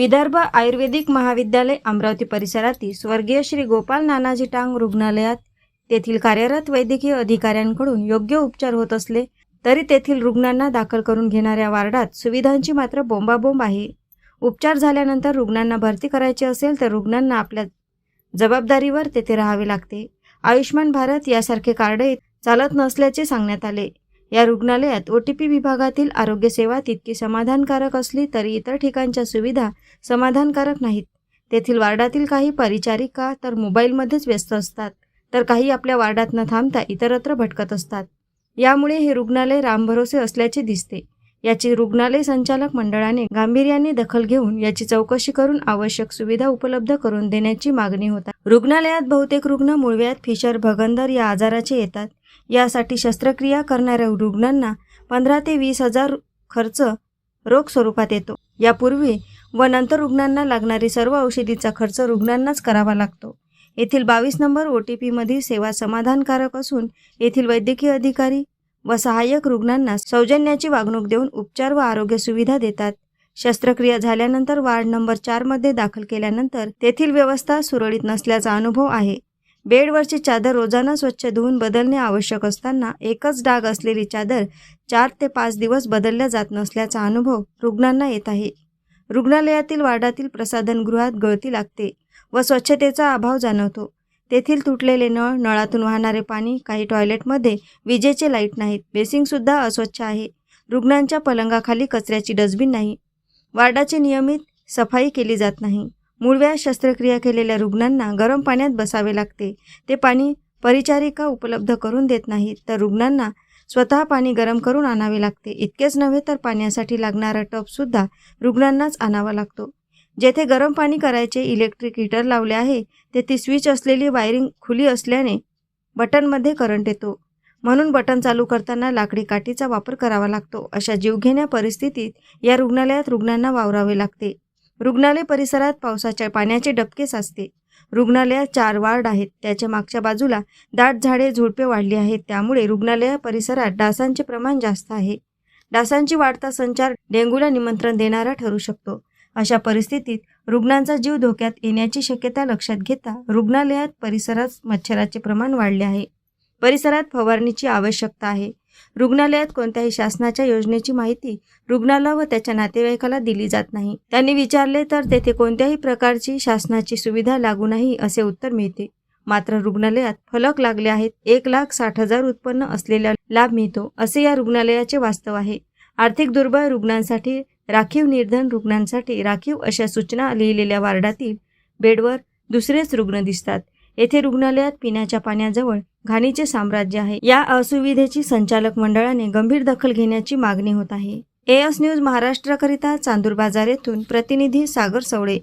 विदर्भ आयुर्वेदिक महाविद्यालय अमरावती परिसरातील स्वर्गीय श्री गोपाल नानाजी टांग रुग्णालयात. तेथील कार्यरत वैद्यकीय अधिकाऱ्यांकडून योग्य उपचार होत असले तरी तेथील रुग्णांना दाखल करून घेणाऱ्या वार्डात सुविधांची मात्र बोंबाबोंब आहे. उपचार झाल्यानंतर रुग्णांना भरती करायची असेल तर रुग्णांना आपल्या जबाबदारीवर तेथे राहावे लागते. आयुष्यमान भारत यासारखे कार्ड चालत नसल्याचे सांगण्यात आले. या रुग्णालयात ओ टी पी विभागातील आरोग्यसेवा तितकी समाधानकारक असली तरी इतर ठिकाणच्या सुविधा समाधानकारक नाहीत. तेथील वार्डातील काही परिचारिका तर मोबाईलमध्येच व्यस्त असतात तर काही आपल्या वार्डात न थांबता इतरत्र भटकत असतात. यामुळे हे रुग्णालय रामभरोसे असल्याचे दिसते. याची रुग्णालय संचालक मंडळाने गांभीर्याने दखल घेऊन याची चौकशी करून आवश्यक सुविधा उपलब्ध करून देण्याची मागणी होता. रुग्णालयात बहुतेक रुग्ण मुळव्यात फिशर भगंदर या आजाराचे येतात. यासाठी शस्त्रक्रिया करणाऱ्या रुग्णांना पंधरा ते वीस हजार खर्च रोख स्वरूपात येतो. यापूर्वी व नंतर रुग्णांना लागणारी सर्व औषधीचा खर्च रुग्णांनाच करावा लागतो. येथील बावीस नंबर ओ टी पीमधील सेवा समाधानकारक असून येथील वैद्यकीय अधिकारी व सहाय्यक रुग्णांना सौजन्याची वागणूक देऊन उपचार व आरोग्य सुविधा देतात. शस्त्रक्रिया झाल्यानंतर वार्ड नंबर चारमध्ये दाखल केल्यानंतर तेथील व्यवस्था सुरळीत नसल्याचा अनुभव आहे. बेडवरची चादर रोजाना स्वच्छ धुवून बदलणे आवश्यक असताना एकच डाग असलेली चादर चार ते पाच दिवस बदलल्या जात नसल्याचा अनुभव रुग्णांना येत आहे. रुग्णालयातील वार्डातील प्रसाधनगृहात गळती लागते व स्वच्छतेचा अभाव जाणवतो. तेथील तुटलेले नळ नळातून वाहणारे पाणी काही टॉयलेटमध्ये विजेचे लाइट नाहीत. बेसिंगसुद्धा अस्वच्छ आहे. रुग्णांच्या पलंगाखाली कचऱ्याची डस्टबिन नाही. वार्डाची नियमित सफाई केली जात नाही. मूळव्याध शस्त्रक्रिया केलेल्या रुग्णांना गरम पाण्यात बसावे लागते. ते पाणी परिचारिका उपलब्ध करून देत नाहीत तर रुग्णांना स्वतः पाणी गरम करून आणावे लागते. इतकेच नव्हे तर पाण्यासाठी लागणारा टबसुद्धा रुग्णांनाच आणावा लागतो. जेथे गरम पाणी करायचे इलेक्ट्रिक हीटर लावले आहे तेथे स्विच असलेली वायरिंग खुली असल्याने बटनमध्ये करंट येतो. म्हणून बटन चालू करताना लाकडी काठीचा वापर करावा लागतो. अशा जीवघेण्या परिस्थितीत या रुग्णालयात रुग्णांना वावरावे लागते. रुग्णालय परिसरात पावसाच्या पाण्याचे डबके साचते. रुग्णालयात चार वार्ड आहेत. त्याच्या मागच्या बाजूला दाट झाडे झुडपे वाढली आहेत. त्यामुळे रुग्णालय परिसरात डासांचे प्रमाण जास्त आहे. डासांची वाढता संचार डेंग्यूला निमंत्रण देणारा ठरू शकतो. अशा परिस्थितीत रुग्णांचा जीव धोक्यात येण्याची शक्यता लक्षात घेता रुग्णालयात परिसरात मच्छराचे प्रमाण वाढले आहे. परिसरात फवारणीची आवश्यकता आहे. रुग्णालयात कोणत्याही शासनाच्या योजनेची माहिती रुग्णाला व त्याच्या नातेवाईकाला दिली जात नाही. त्यांनी विचारले तर तेथे कोणत्याही प्रकारची शासनाची सुविधा लागू नाही असे उत्तर मिळते. मात्र रुग्णालयात फलक लागले आहेत. एक लाख साठ हजार उत्पन्न असलेला लाभ मिळतो असे या रुग्णालयाचे वास्तव आहे. आर्थिक दुर्बळ रुग्णांसाठी राखीव निर्धन रुग्णांसाठी राखीव अशा सूचना लिहिलेल्या वार्डातील बेडवर दुसरेच रुग्ण दिसतात. येथे रुग्णालयात पिण्याच्या पाण्याजवळ घाणीचे साम्राज्य आहे. या असुविधेची संचालक मंडळाने गंभीर दखल घेण्याची मागणी होत आहे. एएस न्यूज महाराष्ट्राकरिता चांदूर बाजार येथून प्रतिनिधी सागर सवळे.